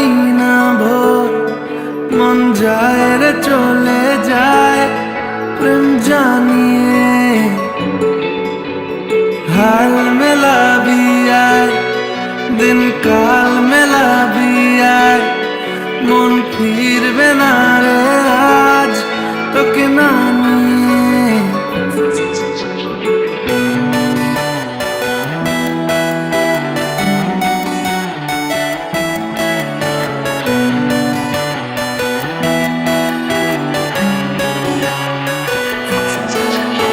জানি না ভোর, মন যায় রে, চলে যায়, প্রেম জানিয়ে। হাল মেলাবি আয় দিন কাল মেলাবি আয় মন ফিরবে না রে আজ, তোকে না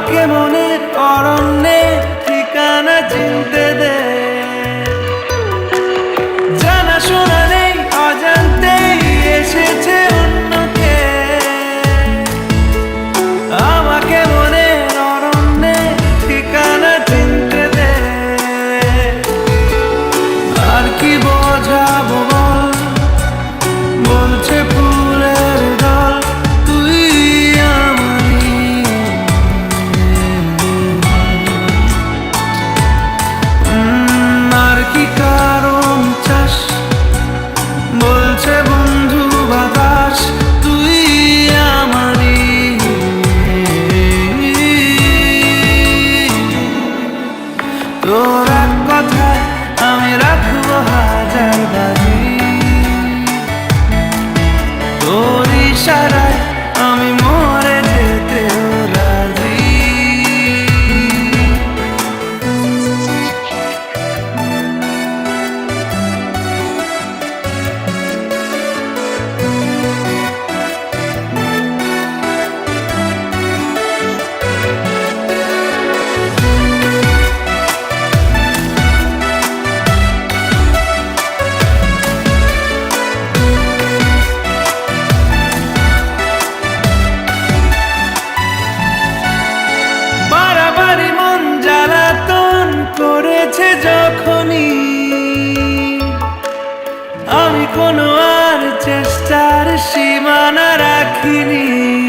আমাকে মনের অরণ্যে ঠিকানা চিনতে দে। জানা নেই, অজান্তেই এসেছে অন্যকে। আমাকে মনের অরণ্যে ঠিকানা চিনতে দে। আর কি বোঝাবো সীমানা রাখিনি।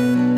রে